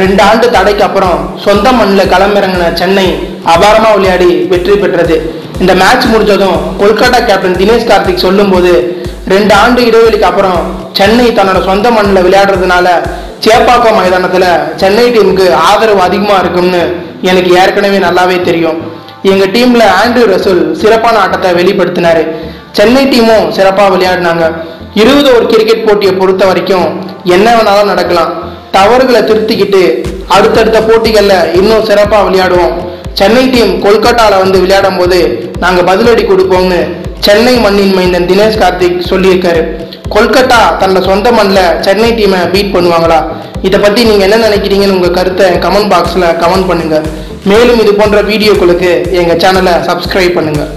ரெண்டு ஆண்டு தடைக்கு அப்புறம் சொந்த மண்ணில் களமிறங்கின சென்னை அபாரமாக விளையாடி வெற்றி பெற்றது. இந்த மேட்ச் முடிஞ்சதும் கொல்கத்தா கேப்டன் தினேஷ் கார்த்திக் சொல்லும்போது ரெண்டு ஆண்டு இடைவெளிக்கு அப்புறம் சென்னை தன்னோட சொந்த மண்ணில் விளையாடுறதுனால சேப்பாக்கம் மைதானத்தில் சென்னை டீமுக்கு ஆதரவு அதிகமாக இருக்கும்னு எனக்கு ஏற்கனவே நல்லாவே தெரியும். எங்கள் டீமில் ஆண்ட்ரூ ரசூல் சிறப்பான ஆட்டத்தை வெளிப்படுத்தினாரு. சென்னை டீமும் சிறப்பாக விளையாடினாங்க. இருபது ஒரு கிரிக்கெட் போட்டியை பொறுத்த வரைக்கும் என்ன வேணாலும் நடக்கலாம். தவறுகளை திருத்திக்கிட்டு அடுத்தடுத்த போட்டிகளில் இன்னும் சிறப்பாக விளையாடுவோம். சென்னை டீம் கொல்கட்டாவில் வந்து விளையாடும் போது நாங்கள் பதிலடி கொடுப்போம்னு சென்னை மண்ணின் மைந்தன் தினேஷ் கார்த்திக் சொல்லியிருக்காரு. கொல்கட்டா தன்னோட சொந்த மண்ணில் சென்னை டீமை பீட் பண்ணுவாங்களா? இதை பற்றி நீங்கள் என்ன நினைக்கிறீங்கன்னு உங்கள் கருத்தை கமெண்ட் பாக்ஸில் கமெண்ட் பண்ணுங்கள் மேலும் இது போன்ற வீடியோக்களுக்கு எங்கள் சேனலை சப்ஸ்கிரைப் பண்ணுங்கள்